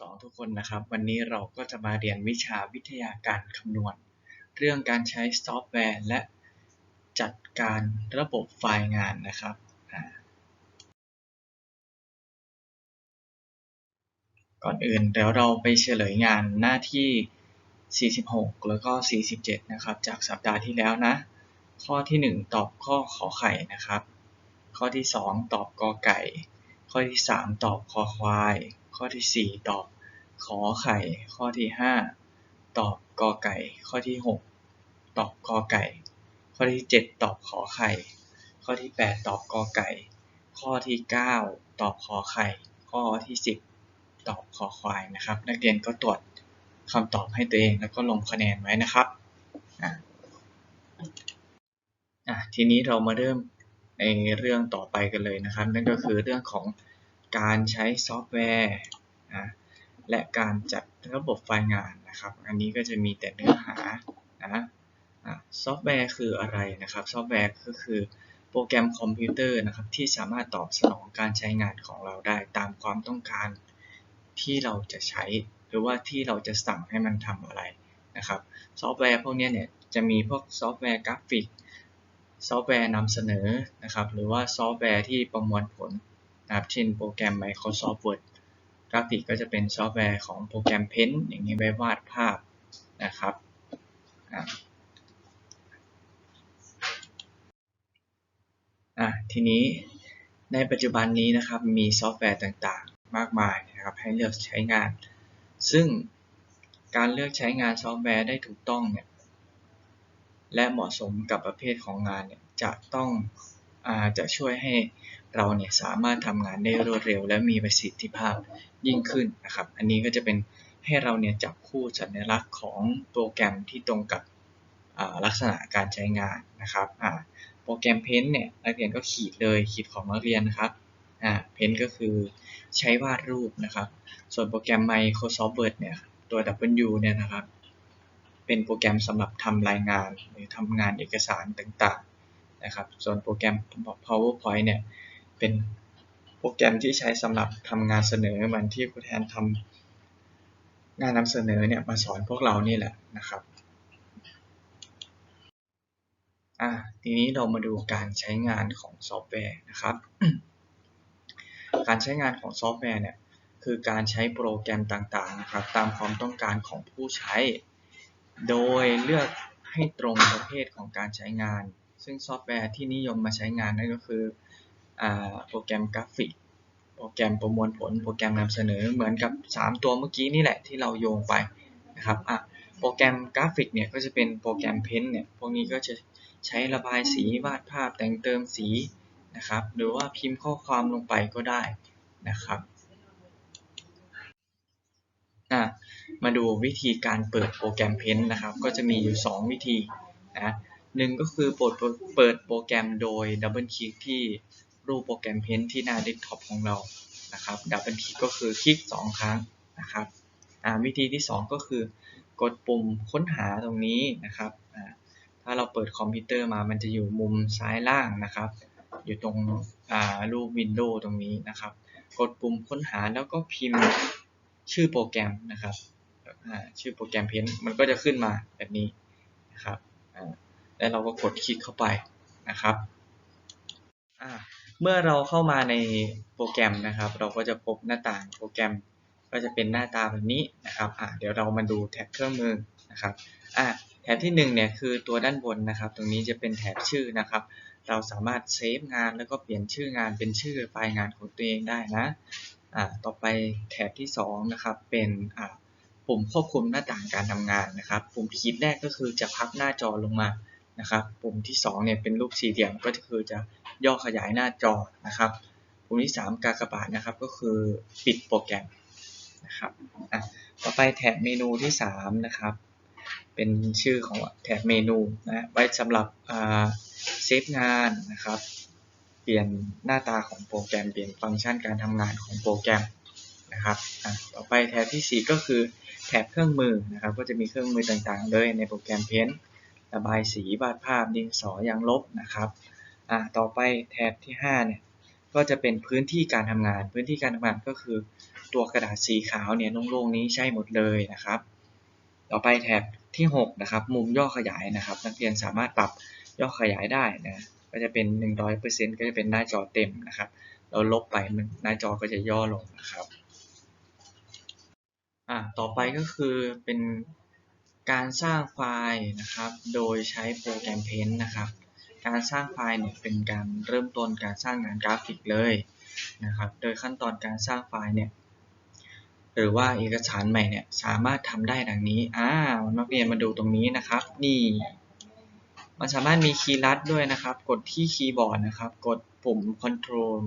2ทุกคนนะครับ วันนี้เราก็จะมาเรียนวิชาวิทยาการคำนวณ เรื่องการใช้ซอฟต์แวร์ และจัดการระบบไฟล์งานนะครับ ก่อนอื่นเดี๋ยวเราไปเฉลยงานหน้าที่ 46 แล้วก็ 47 นะครับ จากสัปดาห์ที่แล้วนะ ข้อที่ 1 ตอบข้อขอไข่นะครับ ข้อที่ 2 ตอบกอไก่ ข้อที่3ตอบคอควาย ข้อที่4ตอบขอไข่ ข้อที่5ตอบกอไก่ ข้อที่6ตอบกอไก่ ข้อที่7ตอบขอไข่ ข้อที่8ตอบกอไก่ ข้อที่9ตอบขอไข่ ข้อที่10ตอบคอควายนะครับ นักเรียนก็ตรวจคำตอบให้ตัวเองแล้วก็ลงคะแนนไว้นะครับอะทีนี้เรามาเริ่ม ในเรื่องต่อไปกันเลยนะครับ นั่นก็คือเรื่องของการใช้ซอฟต์แวร์นะและการจัดระบบไฟล์งานนะครับ อันนี้ก็จะมีแต่เนื้อหานะซอฟต์แวร์คืออะไรนะครับ ซอฟต์แวร์ก็คือโปรแกรมคอมพิวเตอร์นะครับ ที่สามารถตอบสนองการใช้งานของเราได้ตามความต้องการที่เราจะใช้ หรือว่าที่เราจะสั่งให้มันทำอะไรนะครับ ซอฟต์แวร์พวกนี้เนี่ยจะมีพวกซอฟต์แวร์กราฟิก ซอฟต์แวร์นำเสนอนะครับ หรือว่าซอฟต์แวร์ที่ประมวลผลนะครับเช่นโปรแกรม Microsoft Word กราฟิกก็จะเป็นซอฟต์แวร์ของโปรแกรม Paint อย่างนี้ไว้วาดภาพนะครับอะอะทีนี้ในปัจจุบันนี้นะครับมีซอฟต์แวร์ต่างๆ มากมายนะครับให้เลือกใช้งาน ซึ่งการเลือกใช้งานซอฟต์แวร์ได้ถูกต้องเนี่ย และเหมาะสมกับประเภทของงานเนี่ยจะต้องอาจะช่วยให้เราเนี่ยสามารถทำงานได้รวดเร็ว และมีประสิทธิภาพยิ่งขึ้นนะครับ อันนี้ก็จะเป็นให้เราเนี่ยจับคู่สัญลักษณ์ของโปรแกรมที่ตรงกับลักษณะการใช้งานนะครับโปรแกรม Paint เนี่ยนักเรียนก็ขีดเลยขีดของนักเรียนนะครับอ่า Paint ก็คือใช้วาดรูปนะครับ ส่วนโปรแกรม Microsoft Word เนี่ยตัว W เนี่ยนะครับ เป็นโปรแกรมสำหรับทำรายงานหรือทำงานเอกสารต่างๆนะครับ ส่วนโปรแกรม PowerPoint เนี่ยเป็นโปรแกรมที่ใช้สำหรับทำงานเสนอเหมือนที่ครูแทนทำงานนำเสนอเนี่ยมาสอนพวกเรานี่แหละนะครับอะทีนี้เรามาดูการใช้งานของซอฟต์แวร์นะครับ การใช้งานของซอฟต์แวร์เนี่ยคือการใช้โปรแกรมต่างๆนะครับ ตามความต้องการของผู้ใช้ โดยเลือกให้ตรงประเภทของการใช้งาน ซึ่งซอฟต์แวร์ที่นิยมมาใช้งานนั่นก็คืออโปรแกรมกราฟิก โปรแกรมประมวลผล โปรแกรมนำเสนอ เหมือนกับ 3 ตัวเมื่อกี้นี่แหละที่เราโยงไปนะครับอะโปรแกรมกราฟิกเนี่ยก็จะเป็นโปรแกรมเพนเนี่ย พวกนี้ก็จะใช้ระบายสีวาดภาพแต่งเติมสีนะครับ หรือว่าพิมพ์ข้อความลงไปก็ได้นะครับน่ะ มาดูวิธีการเปิดโปรแกรมเพนนะครับ ก็จะมีอยู่ 2 วิธีนะหนึ่งก็คือเปิดเปิดโปรแกรมโดยดับเบิลคลิกที่รูปโปรแกรมเพนที่หน้าเดสก์ท็อปของเรานะครับดับเบิลคลิกก็คือคลิก 2 ครั้งนะครับวิธีที่ 2 ก็คือกดปุ่มค้นหาตรงนี้นะครับ ถ้าเราเปิดคอมพิวเตอร์มามันจะอยู่มุมซ้ายล่างนะครับ อยู่ตรงรูปวินโดว์ตรงนี้นะครับ กดปุ่มค้นหาแล้วก็พิมพ์ชื่อโปรแกรมนะครับ ชื่อโปรแกรมเพนมันก็จะขึ้นมาแบบนี้นะครับแล้วเราก็กดคลิกเข้าไปนะครับเมื่อเราเข้ามาในโปรแกรมนะครับ เราก็จะพบหน้าต่างโปรแกรมก็จะเป็นหน้าตาแบบนี้นะครับเดี๋ยวเรามาดูแท็บเครื่องมือนะครับแถบที่1เนี่ยคือตัวด้านบนนะครับ ตรงนี้จะเป็นแถบชื่อนะครับ เราสามารถเซฟงานแล้วก็เปลี่ยนชื่องานเป็นชื่อไฟล์งานของตัวเองได้นะต่อไปแถบที่2นะครับเป็น ปุ่มควบคุมหน้าต่างการทำงานนะครับ ปุ่มคลิกแรกก็คือจะพับหน้าจอลงมานะครับ ปุ่มที่2เนี่ยเป็นรูปสี่เหลี่ยมก็คือจะย่อขยายหน้าจอนะครับ ปุ่มที่ 3 กากบาทนะครับก็คือปิดโปรแกรมนะครับอะต่อไปแถบเมนูที่3นะครับเป็นชื่อของแถบเมนูนะไว้สำหรับเซฟงานนะครับ เปลี่ยนหน้าตาของโปรแกรม เปลี่ยนฟังก์ชันการทำงานของโปรแกรม นะครับต่อไปแถบที่ 4 ก็คือแถบเครื่องมือนะครับ ก็จะมีเครื่องมือต่างๆ เลยในโปรแกรมเพ้นระบายสีวาดภาพดินสอยางลบนะครับต่อไปแถบที่5เนี่ยก็จะเป็นพื้นที่การทำงาน พื้นที่การทำงานก็คือตัวกระดาษสีขาวเนี่ยโล่งๆนี้ใช่หมดเลยนะครับ ต่อไปแถบที่6นะครับมุมย่อขยายนะครับ นักเรียนสามารถปรับย่อขยายได้นะก็จะเป็น 100%ก็จะเป็นหน้าจอเต็มนะครับ เราลบไปหน้าจอก็จะย่อลงนะครับ อ่าต่อไปก็คือเป็นการสร้างไฟล์นะครับ โดยใช้โปรแกรม Paint นะครับ การสร้างไฟล์เนี่ยเป็นการเริ่มต้นการสร้างงานกราฟิกเลยนะครับ โดยขั้นตอนการสร้างไฟล์เนี่ยหรือว่าเอกสารใหม่เนี่ยสามารถทำได้ดังนี้อ้านักเรียนมาดูตรงนี้นะครับ นี่ มันสามารถมีคีย์ลัดด้วยนะครับ กดที่คีย์บอร์ดนะครับ กดปุ่ม Control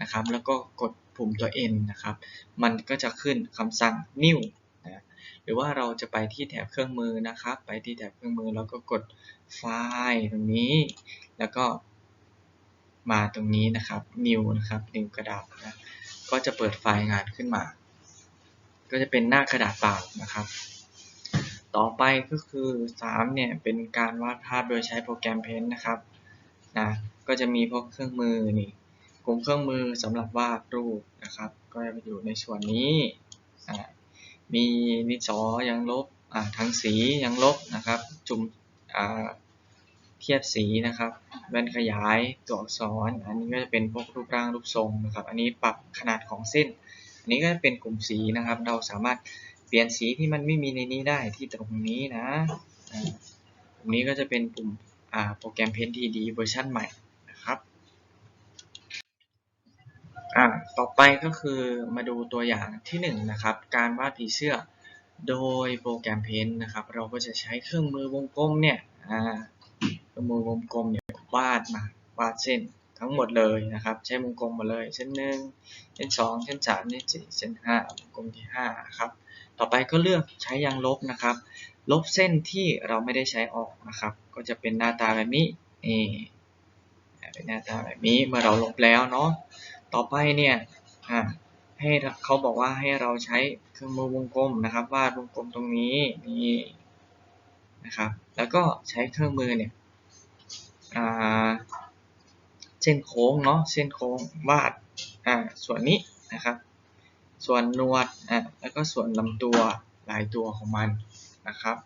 นะครับ แล้วก็กด ปุ่มตัว N นะครับ มันก็จะขึ้นคำสั่ง New นะหรือว่าเราจะไปที่แถบเครื่องมือนะครับ ไปที่แถบเครื่องมือแล้วก็กดไฟล์ตรงนี้ แล้วก็มาตรงนี้นะครับ New นะครับ New กระดาษนะก็จะเปิดไฟล์งานขึ้นมา ก็จะเป็นหน้ากระดาษเปล่านะครับ ต่อไปก็คือ 3 เนี่ย เป็นการวาดภาพโดยใช้โปรแกรม Paint นะครับนะก็จะมีพวกเครื่องมือนี่ กลุ่มเครื่องมือสำหรับวาดรูปนะครับ ก็จะอยู่ในส่วนนี้ มีดินสอยังลบทั้งสียังลบนะครับ จุ่มเทียบสีนะครับแว่นขยายตัวอักษร อันนี้ก็จะเป็นพวกรูปร่างรูปทรงนะครับ อันนี้ปรับขนาดของเส้น อันนี้ก็จะเป็นกลุ่มสีนะครับ เราสามารถเปลี่ยนสีที่มันไม่มีในนี้ได้ที่ตรงนี้นะกลุ่มนี้ก็จะเป็นปุ่มโปรแกรม Paint 3D เวอร์ชันใหม่นะครับ อ่าต่อไปก็คือมาดูตัวอย่างที่1นงนะครับ การวาดผีเสื้อโดยโปรแกรม Paint นะครับ เราก็จะใช้เครื่องมือวงกลมเนี่ยอ่าเครื่องมือวงกลมเนี่ยวาดมาวาดเส้นทั้งหมดเลยนะครับ ใช้วงกลมหมาเลยเส้นหนึ่งเส้นสองเส้นสามเส้นสี่เส้นห้าวงกลมที่ห้าครับต่อไปก็เลือกใช้ยางลบนะครับ ลบเส้นที่เราไม่ได้ใช้ออกนะครับ ก็จะเป็นหน้าตาแบบนี้นี่เป็นหน้าตาแบบนี้เมื่อเราลบแล้วเนาะ ต่อไปเนี่ยให้เขาบอกว่าให้เราใช้เครื่องมือวงกลมนะครับ วาดวงกลมตรงนี้นี่นะครับ แล้วก็ใช้เครื่องมือเนี่ยเส้นโค้งเนาะเส้นโค้งวาดส่วนนี้นะครับ ส่วนนวดแล้วก็ส่วนลำตัวลายตัวของมันนะครับ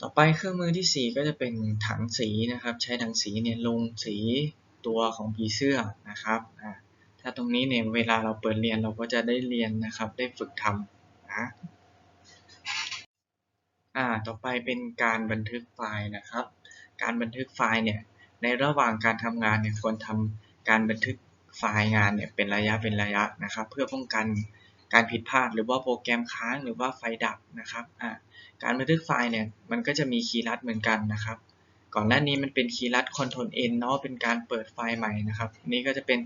ต่อไปเครื่องมือที่ 4 ก็จะเป็นถังสีนะครับ ใช้ถังสีเนี่ยลงสี ตัวของผีเสื้อนะครับถ้าตรงนี้เนี่ยเวลาเราเปิดเรียนเราก็จะได้เรียนนะครับ ได้ฝึกทำนะอ่าต่อไปเป็นการบันทึกไฟล์นะครับ การบันทึกไฟล์เนี่ยในระหว่างการทำงานเนี่ยควรทำการบันทึกไฟล์งานเนี่ยเป็นระยะเป็นระยะนะครับ เพื่อป้องกันการผิดพลาดหรือว่าโปรแกรมค้างหรือว่าไฟดับนะครับอ่าการบันทึกไฟล์เนี่ยมันก็จะมีคีย์ลัดเหมือนกันนะครับ ก่อนหน้านี้มันเป็นคีย์ลัด Ctrl N เนาะเป็นการเปิดไฟล์ใหม่นะครับ นี่ก็จะเป็น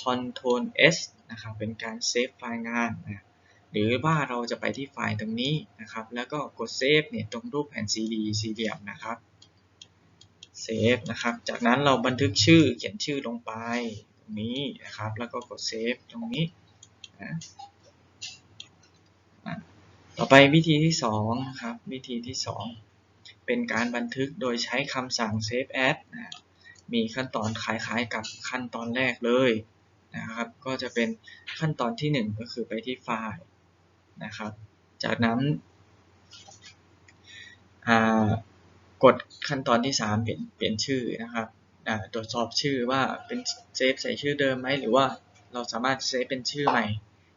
Ctrl S นะครับเป็นการเซฟไฟล์งานนะหรือว่าเราจะไปที่ไฟล์ตรงนี้นะครับ แล้วก็กดเซฟเนี่ยตรงรูปแผ่นซีดีสี่เหลี่ยมนะครับเซฟนะครับ จากนั้นเราบันทึกชื่อเขียนชื่อลงไปตรงนี้นะครับ แล้วก็กดเซฟตรงนี้นะต่อไปวิธีที่2นะครับ วิธีที่ 2 เป็นการบันทึกโดยใช้คำสั่ง save as นะมีขั้นตอนคล้ายๆกับขั้นตอนแรกเลยนะครับ ก็จะเป็นขั้นตอนที่ 1 ก็คือไปที่ไฟล์นะครับ จากนั้นกดขั้นตอนที่ 3 เปลี่ยนเปลี่ยนชื่อนะครับตรวจสอบชื่อว่าเป็นเซฟใส่ชื่อเดิมไหมหรือว่าเราสามารถเซฟเป็นชื่อใหม่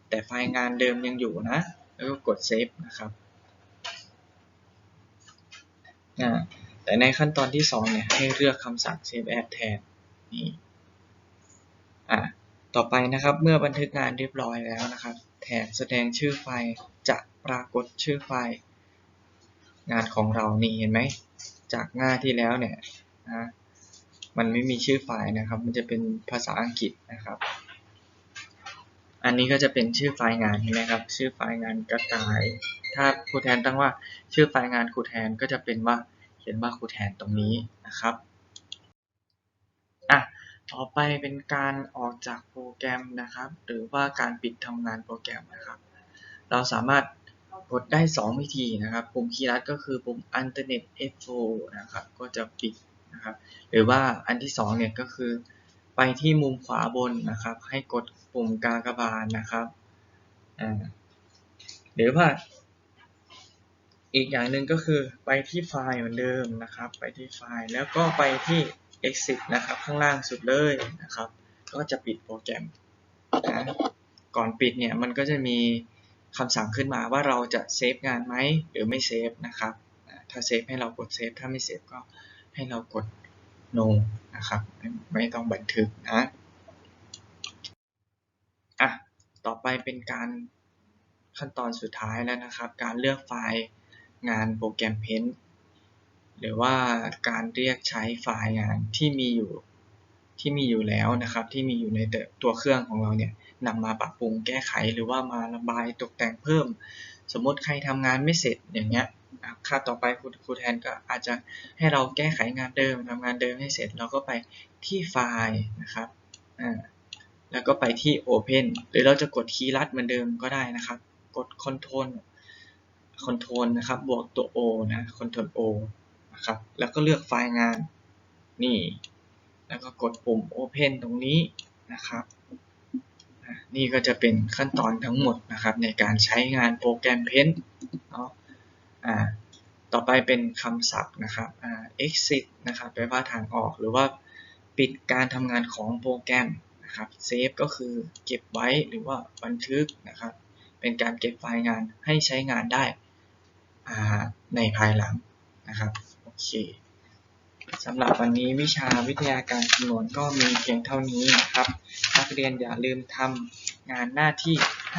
แต่ไฟล์งานเดิมยังอยู่นะ แล้วก็กดเซฟนะครับ แต่ในขั้นตอนที่ 2 เนี่ย ให้เลือกคำสั่ง save as แทนนี่อ่าต่อไปนะครับเมื่อบันทึกงานเรียบร้อยแล้วนะครับ แถบแสดงชื่อไฟล์จะปรากฏชื่อไฟล์ งานของเรานี่เห็นไหมจากหน้าที่แล้วเนี่ยนะมันไม่มีชื่อไฟล์นะครับ มันจะเป็นภาษาอังกฤษนะครับ อันนี้ก็จะเป็นชื่อไฟล์งานใช่ไหมครับ ชื่อไฟล์งานกระต่าย ถ้าครูแทนตั้งว่าชื่อไฟล์งานครูแทนก็จะเป็นว่าเขียนว่าครูแทนตรงนี้นะครับอะต่อไปเป็นการออกจากโปรแกรมนะครับ หรือว่าการปิดทำงานโปรแกรมนะครับ เราสามารถกดได้ 2 วิธีนะครับปุ่มคีย์ลัดก็คือปุ่ม Alternate F4 นะครับ ก็จะปิดนะครับ หรือว่าอันที่2เนี่ยก็คือไปที่มุมขวาบนนะครับ ให้กด ปุ่มกากบาทนะครับหรือว่าอีกอย่างหนึ่งก็คือไปที่ไฟล์เหมือนเดิมนะครับ ไปที่ไฟล์แล้วก็ไปที่ exit นะครับข้างล่างสุดเลยนะครับ ก็จะปิดโปรแกรมนะก่อนปิดเนี่ยมันก็จะมีคำสั่งขึ้นมาว่าเราจะเซฟงานไหมหรือไม่เซฟนะครับ ถ้าเซฟให้เรากดเซฟถ้าไม่เซฟก็ให้เรากด no นะครับ ไม่ต้องบันทึกนะ ต่อไปเป็นการขั้นตอนสุดท้ายแล้วนะครับ การเลือกไฟล์งานโปรแกรม Paint หรือว่าการเรียกใช้ไฟล์งานที่มีอยู่ที่มีอยู่แล้วนะครับ ที่มีอยู่ในตัวเครื่องของเราเนี่ยนำมาปรับปรุงแก้ไขหรือว่ามาระบายตกแต่งเพิ่ม สมมติใครทำงานไม่เสร็จอย่างเงี้ยค่าต่อไปครูครูแทนก็อาจจะให้เราแก้ไขงานเดิมทำงานเดิมให้เสร็จ เราก็ไปที่ไฟล์นะครับอ่า แล้วก็ไปที่ Open หรือเราจะกดคีย์ลัดเหมือนเดิมก็ได้นะครับ กด Ctrl Ctrl นะครับ บวกตัว O นะ Ctrl O นะครับ แล้วก็เลือกไฟล์งาน นี่ แล้วก็กดปุ่ม Open ตรงนี้นะครับ นี่ก็จะเป็นขั้นตอนทั้งหมดนะครับ ในการใช้งานโปรแกรม Paint เนาะอ่าต่อไปเป็นคำศัพท์นะครับอ่า exit นะครับ แปลว่าทางออก หรือว่าปิดการทำงานของโปรแกรม นะครับ save ก็คือเก็บไว้หรือว่าบันทึกนะครับ เป็นการเก็บไฟล์งานให้ใช้งานได้ในภายหลังนะครับโอเคสำหรับวันนี้วิชาวิทยาการคำนวณก็มีเพียงเท่านี้นะครับ นักเรียนอย่าลืมทำงานหน้าที่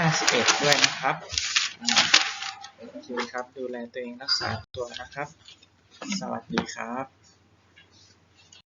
51 ด้วยนะครับโอเคครับ ดูแลตัวเองรักษาตัวนะครับ สวัสดีครับ